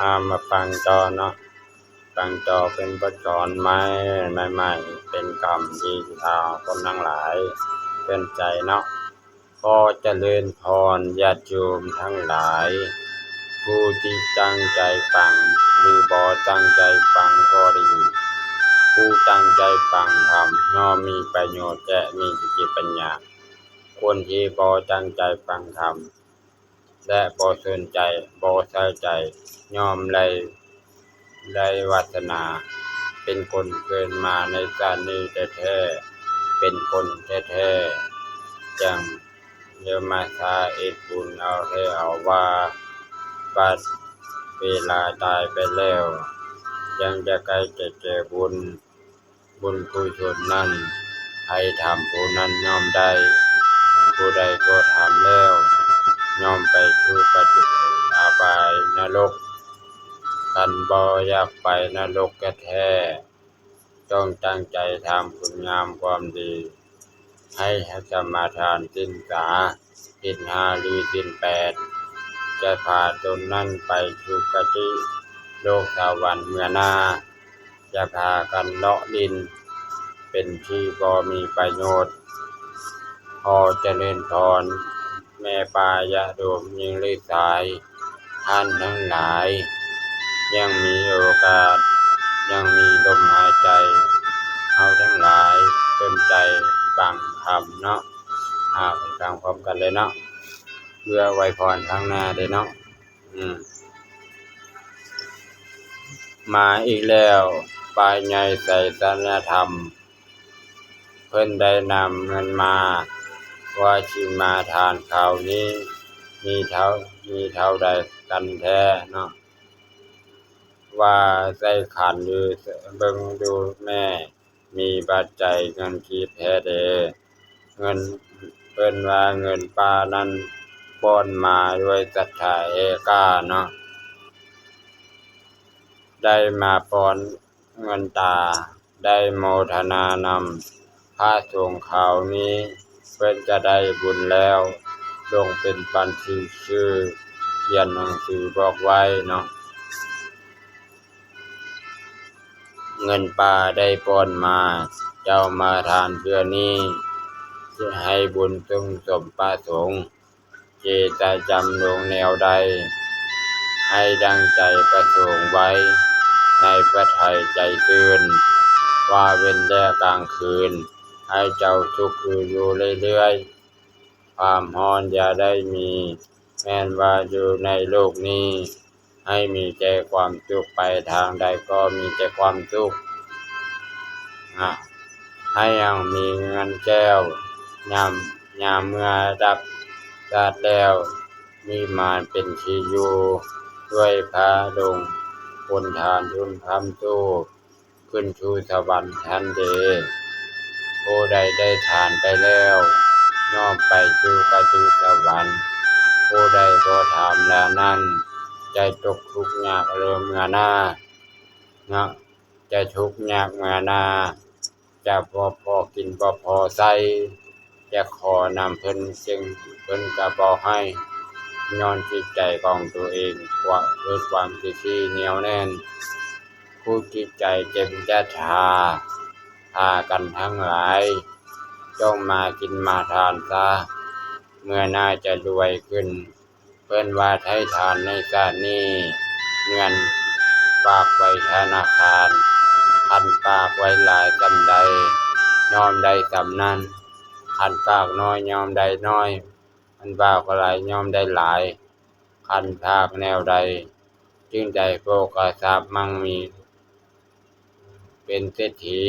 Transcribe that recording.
อามาฟังต่อเนาะฟังต่อเป็นบทสอนใหม่ใหม่ๆเป็นกรรมดีชาวคนทั้งหลาย เป็นใจเนาะก็เจริญพรญาติโยมทั้งหลาย ผู้ที่ตั้งใจฟังหรือบ่ตั้งใจฟังก็ดีผู้ตั้งใจฟังธรรมย่อมมีประโยชน์และมีสติปัญญาคนที่บ่ตั้งใจฟังธรรม และบ่สนใจบ่ใส่ใจย่อมได้ได้วาสนา เป็นคนเกิดมาในชาตินี้แท้ๆเป็นคนแท้ๆจังอย่ามาสาเอ็ดบุญเอาแท้เอาว่าบัดเวลาตายไปแล้ว ยังจะใกล้จะเจอบุญ บุญกุศลนั้นให้ทำผู้นั้นย่อมได้ ผู้ใดก็ทำแล้ว รกคันบ่อยากไปนรกก็แท้ ต้องตั้งใจทำคุณงามความดี ให้สมาทานสินสาสินห้าหรือสินแปด จะพาตนนั้นไปสุคติโลกสวรรค์เมื่อนาจะพากันเลาะดิน เป็นที่บ่มีประโยชน์ พอเจริญพรแม่ปายาโดมยิงลิสาย ท่านทั้งหลาย ยังมีโอกาส ยังมีลมหายใจ เอาทั้งหลายสนใจฟังธรรมเนาะอาไปฟังพร้อมกันเลยเนาะเพื่อไว้พรข้างหน้าเลยเนาะอืมมาอีกแล้วปลายไงใส่สัญธรรม เพิ่นได้นำเงินมา ว่าชิมาทานข่าวนี้ มีเท่ามีเท่าใดกันแท้เนาะว่าใส่ขันหรือเบิ่งดูแม่ มีปัจจัยเงินกีดแท้เดเงินเพิ่นว่าเงินป้านั้นป้อนมาด้วยศรัทธาเอกาเนาะได้มาป้อนเงินตา ได้โมทนานำพระสงฆ์ข่าวนี้เพิ่นจะได้บุญแล้ว ลงเป็นบัญชีชื่อเขียนหนังสือบอกไว้เนาะเงินป่าได้ป้อนมา เจ้ามาทานเพื่อนี้จะให้บุญซึ่งสมประสงค์เจตจำลงแนวใด ให้ดังใจประสงค์ไว้ ในพระทัยใจตื่น ว่าเว้นแต่กลางคืน ให้เจ้าทุกข์คืออยู่เรื่อยๆ ความร้อนอย่าได้มี แม้นว่าอยู่ในโลกนี้ ให้มีแต่ความสุขไปทางใดก็มีแต่ความสุขอะให้ยังมีเงินแก้วยามยามเมื่อดับชาติแล้วมีมาเป็นที่อยู่ด้วยพระดงบนทานทุนคำตู้ขึ้นชูสวรรค์ทันเดผู้ใดได้ทานไปแล้ว ย่อมไปสู่กติสวรรค์ผู้ใดก็ถามแล้วนั้นใจตกทุกข์ยากเริ่มเมื่อนาเนาะจะทุกข์ยากเมื่อนาจะพอพอกินบ่พอใส่จะขอนำเพิ่นจึงเพิ่นก็บ่ให้ย้อนจิตใจของตัวเองว่าด้วยความที่ที่เหนียวแน่น ผู้จิตใจเจ็บจะทาทากันทั้งหลาย จงมากินมาทานซะเมื่อน่าจะรวยขึ้น เพิ่นว่าให้ทานในชาตินี้เงินฝากไว้ธนาคารคันฝากไว้หลายจำใดยอมได้จำนั้นคันฝากน้อยยอมได้น้อยคันฝากหลายยอมได้หลายคันฝากแนวใด จึงได้โภคทรัพย์มั่งมี เป็นเศรษฐี